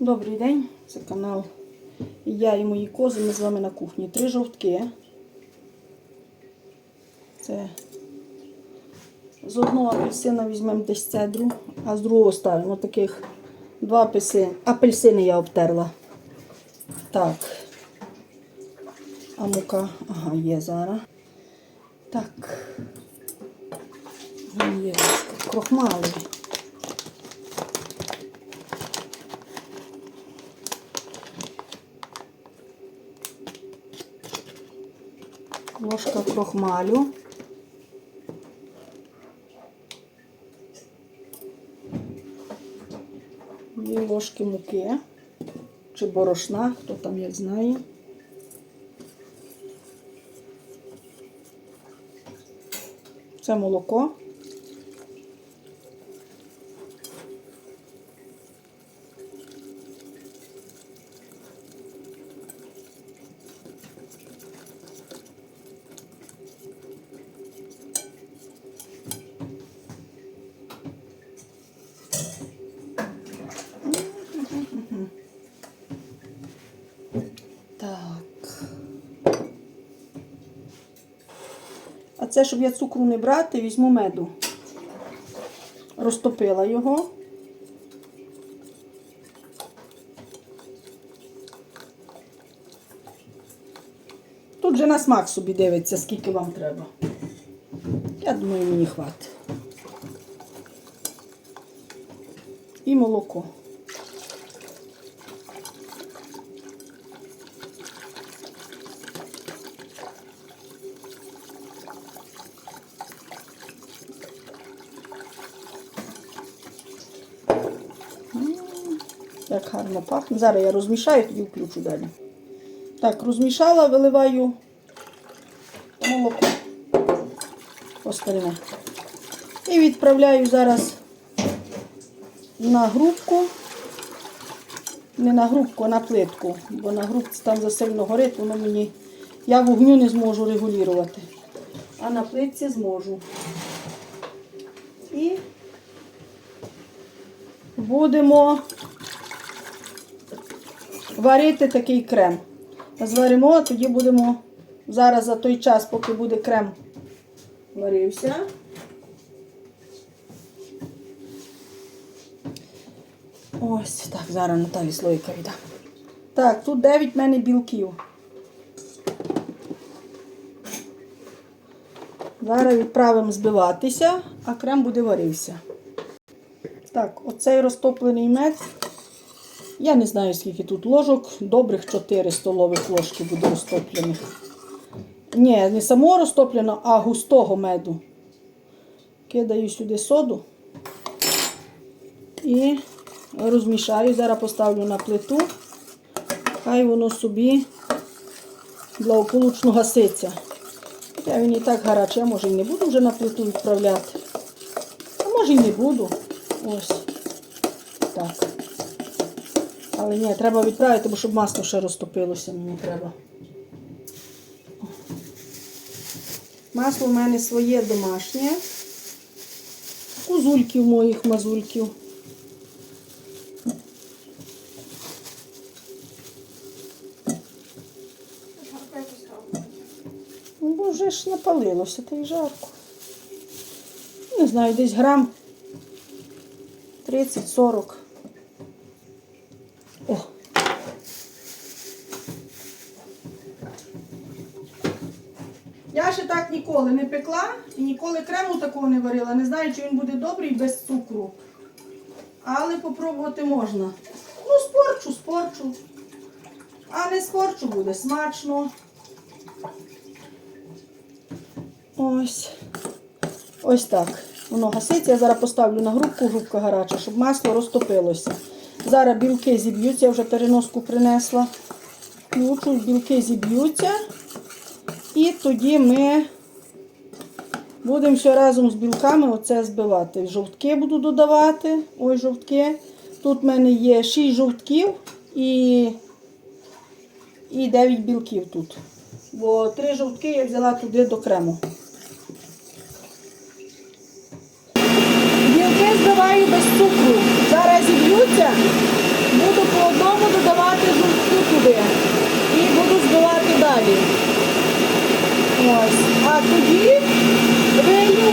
Добрий день, це канал Я і мої кози. Ми з вами на кухні. Три жовтки. Це з одного апельсина візьмемо десь цедру, а з другого ставимо таких два апельсини. Апельсини я обтерла. Так. А мука, ага, є зараз. Так. Є. ложка крохмалю. Дві ложки муки чи борошна, хто там як знає. Це молоко. Так. А це, щоб я цукру не брати, візьму меду. Розтопила його. Тут же на смак собі дивиться, скільки вам треба. Я думаю, мені хватить. І молоко. Як гарно пахне. Зараз я розмішаю, тоді включу далі. Так, розмішала, виливаю молоко остальне. І відправляю зараз на грубку. Не на грубку, а на плитку. Бо на грубці там засильно горить, воно мені. Я вогню не зможу регулювати. А на плитці зможу. І будемо варити такий крем. Зваримо, а тоді будемо зараз за той час, поки буде крем варився. Ось так, зараз Наталі слойка віддам. Так, тут 9 в мене білків. Зараз відправимо збиватися, а крем буде варився. Так, оцей розтоплений мед. Я не знаю, скільки тут ложок. Добрих 4 столових ложки буде розтоплених. Ні, не самого розтоплено, а густого меду. Кидаю сюди соду і розмішаю. Зараз поставлю на плиту. Хай воно собі благополучно гаситься. Я він і так гарячий, я може і не буду вже на плиту відправляти. А може і не буду. Ось. Так. Але ні, треба відправити, бо щоб масло ще розтопилося, мені треба. Масло в мене своє домашнє. Кузульків моїх мазульків. Ну, бо вже ж напалилося, та й жарко. Не знаю, десь грам 30-40. О. Я ще так ніколи не пекла і ніколи крему такого не варила. Не знаю, чи він буде добрий без цукру. Але попробувати можна. Ну, спорчу, спорчу. А не спорчу буде смачно. Ось. Ось так. Воно гаситься. Я зараз поставлю на грубку, грубка гаряча, щоб масло розтопилося. Зараз білки зіб'ються, я вже переноску принесла. Включу, білки зіб'ються. І тоді ми будемо все разом з білками оце збивати. Жовтки буду додавати. Ой, жовтки. Тут в мене є 6 жовтків і, і 9 білків тут. Бо 3 жовтки я взяла туди до крему. Білки збиваю без цукру. Зараз зіб'ються, буду по сюди і буду збивати далі. Ось. А тоді вилю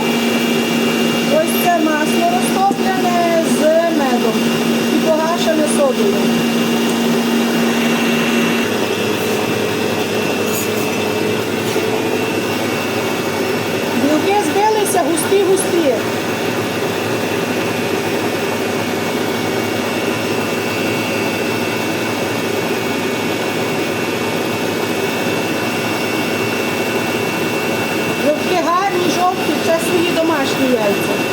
ось це масло розтоплене з медом і погашене содою. কাশ্মীরে আছে।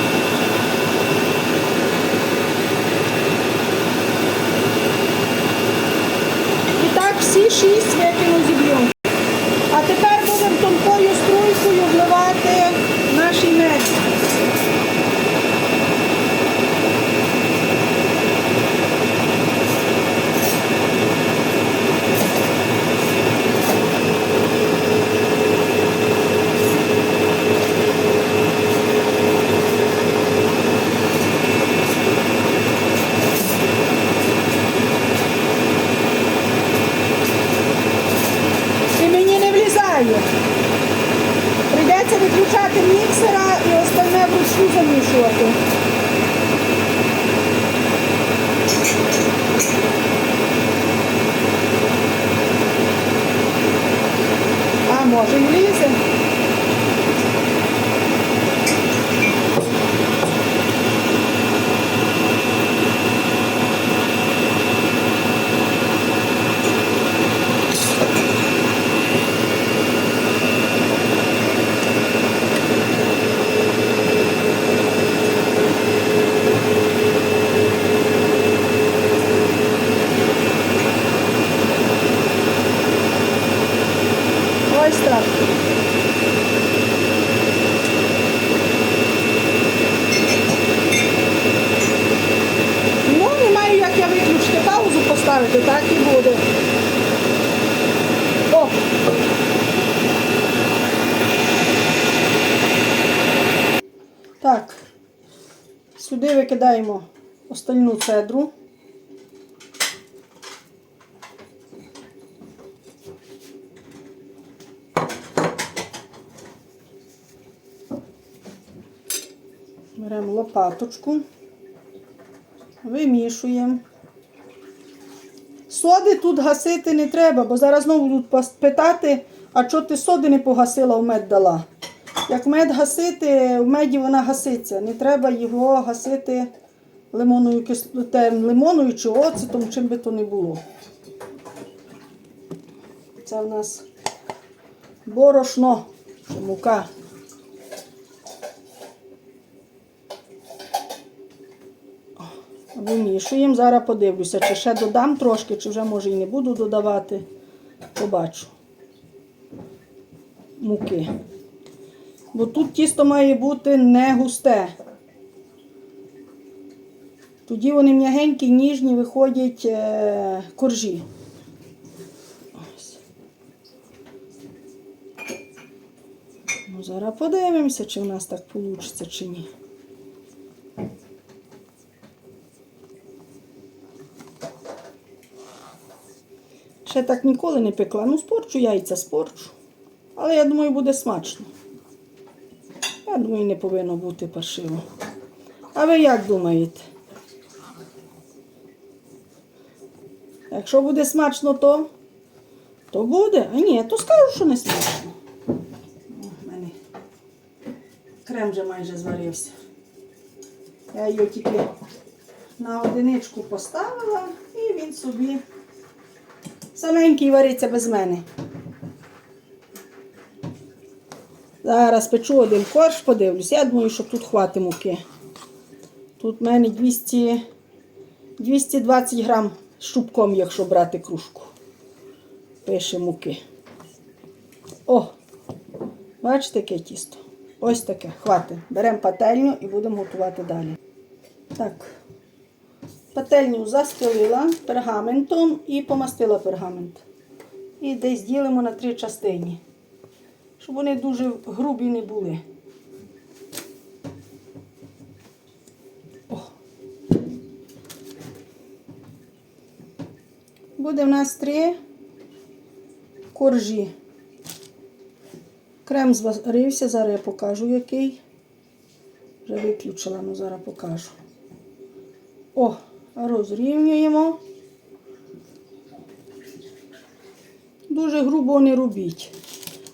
Прийдеться виключати міксера і остальне вручну замішувати. А може і влізе. Ось так. Ну, не маю, як я виключити паузу поставити, так і буде. О! Так. Сюди викидаємо остальну цедру. Беремо лопаточку, вимішуємо. Соди тут гасити не треба, бо зараз знову будуть питати, а чого ти соди не погасила, в мед дала. Як мед гасити, в меді вона гаситься. Не треба його гасити лимонною лимоною чи оцетом, чим би то не було. Це в нас борошно, мука. Вимішуємо. Зараз подивлюся, чи ще додам трошки, чи вже може і не буду додавати. Побачу. Муки. Бо тут тісто має бути не густе. Тоді вони м'ягенькі, ніжні, виходять е, коржі. Ну, зараз подивимося, чи в нас так вийде, чи ні. Ще так ніколи не пекла. Ну, спорчу яйця, спорчу. Але я думаю, буде смачно. Я думаю, не повинно бути паршиво. А ви як думаєте? Якщо буде смачно, то, то буде. А ні, то скажу, що не смачно. В мене крем вже майже зварився. Я його тільки на одиничку поставила і він собі саменький вариться без мене. Зараз печу один корж, подивлюсь. Я думаю, що тут хватить муки. Тут в мене 200, 220 грам шубком, якщо брати кружку. Пише муки. О! Бачите, яке тісто? Ось таке. Хватить. Беремо пательню і будемо готувати далі. Так. Пательню застелила пергаментом і помастила пергамент. І десь ділимо на три частини, щоб вони дуже грубі не були. Буде в нас три коржі. Крем зварився, зараз я покажу який. Вже виключила, ну зараз покажу. О, розрівнюємо. Дуже грубо не робіть.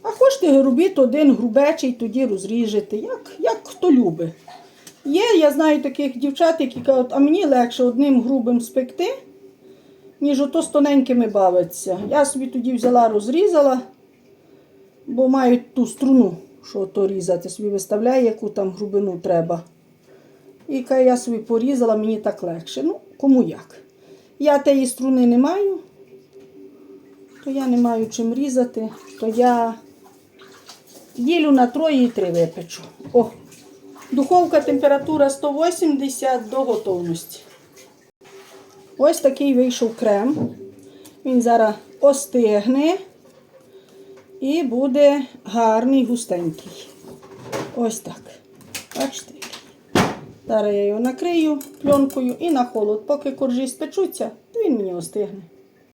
А хочете робіть один грубечий, тоді розріжете, як, як хто любить. Є, я знаю таких дівчат, які кажуть, а мені легше одним грубим спекти, ніж ото з тоненькими бавиться. Я собі тоді взяла, розрізала, бо мають ту струну, що то різати, собі виставляє, яку там грубину треба. І я собі порізала, мені так легше. Ну, кому як. Я тієї струни не маю, то я не маю чим різати, то я ділю на троє і три випечу. О, духовка температура 180 до готовності. Ось такий вийшов крем. Він зараз остигне і буде гарний, густенький. Ось так. Бачите? Зараз я його накрию пленкою і на холод. Поки коржі спечуться, він мені остигне.